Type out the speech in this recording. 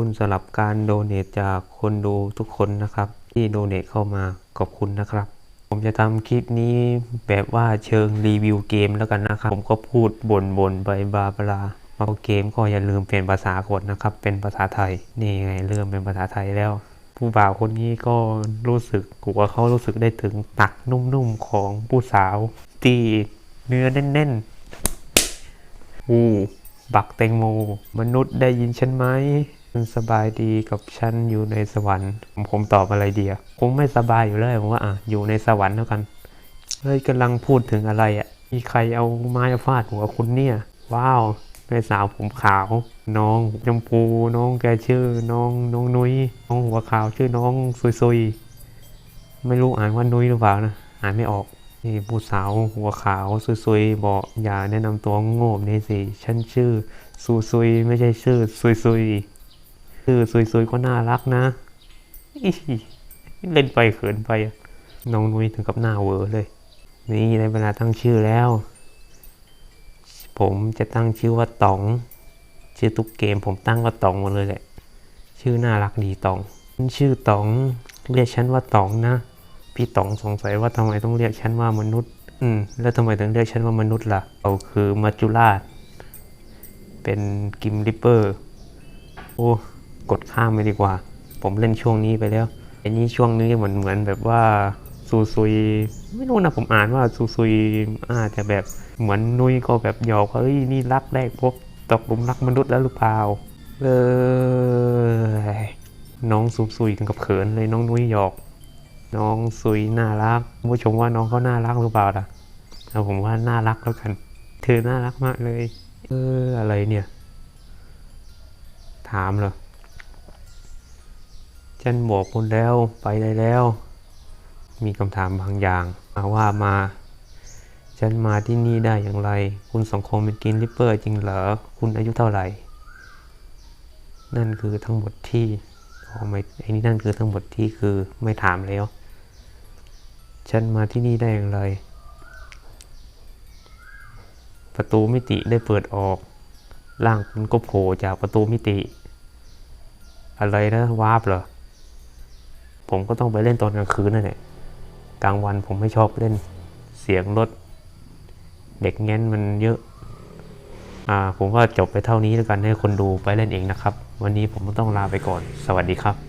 คุณสำหรับการโดเนทจากคนดูทุกคนนะครับ ที่โดเนทเข้ามาขอบคุณนะครับ ผมจะทำคลิปนี้แบบว่าเชิงรีวิวเกมแล้วกันนะครับ ผมก็พูดบ่นๆไปบาบลาบาเกมก็อย่าลืมเปลี่ยนภาษากดนะครับ เป็นภาษาไทย นี่ไงเริ่มเป็นภาษาไทยแล้ว ผู้บ่าวคนนี้ก็รู้สึกกูว่าเขารู้สึกได้ถึงตักนุ่มๆของผู้สาวที่เนื้อแน่นๆอู้บักแตงโม มนุษย์ได้ยินฉันไหม สบายดีกับฉันอยู่ในสวรรค์ผมผมตอบอะไรดีอะคงไม่สบายอยู่เลยผมว่าอะอยู่ในสวรรค์แล้วกันเฮ้ยกำลังพูดถึงอะไรอะ่ะมีใครเอาไม้ฟาดหัวคุณเนี่ย ว้าวแม่สาวผมขาว น้องชมพูน้องแกชื่อ น้องน้องนุ้ยน้องหัวขาวชื่อน้องซุยซุยไม่รู้อ่านว่านุ้ยหรือเปล่านะอ่านไม่ออกนี่ผู้สาวหัวขาวซุยๆบอกอย่าแนะนำตัวโง่นี่สิฉันชื่อซุยซุยไม่ใช่ชื่อซุยซุย ๆชื่อซุยๆก็น่ารักนะ เล่นไปเขินไป น้องนุ้ยถึงกับหน้าเวอเลย นี่ในเวลาตั้งชื่อแล้ว ผมจะตั้งชื่อว่าตอง ชื่อทุกเกมผมตั้งว่าตองหมดเลยแหละ ชื่อน่ารักดีตอง ชื่อตองเรียกฉันว่าตองนะ พี่ตองสงสัยว่าทำไมต้องเรียกฉันว่ามนุษย์ อืม แล้วทำไมถึงเรียกฉันว่ามนุษย์ล่ะเราคือมัจจุราช เป็นกิมริปเปอร์ โอ้ กดข้ามไปดีกว่า ผมเล่นช่วงนี้ไปแล้วอันนี้ช่วงนี้เหมือนเหมือนแบบว่าซูซุยไม่รู้นะผมอ่านว่าซูซุยอาจจะแบบเหมือนนุ้ยก็แบบหยอกว่าเฮ้ยนี่รักแรกพบตกหลุมรักมนุษย์แล้วหรือเปล่าเลยน้องซูซุยถึงกับเขินเลยน้องนุ้ยหยอก น้องซุยน่ารักผู้ชมว่าน้องเขาน่ารักหรือเปล่าล่ะเอาผมว่าน่ารักแล้วกัน เธอน่ารักมากเลย เอออะไรเนี่ย ถามเหรอ ฉันบอกคุณแล้วไปได้แล้ว มีคำถามบางอย่างมาว่ามา ฉันมาที่นี่ได้อย่างไร คุณสองคนเป็นกินริปเปอร์จริงเหรอ คุณอายุเท่าไหร่ นั่นคือทั้งหมดที่พอไม่ไอ้นี่นั่นคือทั้งหมดที่คือไม่ถามแล้ว ฉันมาที่นี่ได้อย่างไร ประตูมิติได้เปิดออกร่างคุณก็โผล่จากประตูมิติ อะไรนะวาร์ปเหรอ ผมก็ต้องไปเล่นตอนกลางคืนนั่นแหละกลางวันผมไม่ชอบเล่นเสียงรถ เด็กเง้นมันเยอะอ่าผมว่าจบไปเท่านี้แล้วกันให้คนดูไปเล่นเองนะครับ วันนี้ผมต้องลาไปก่อน สวัสดีครับ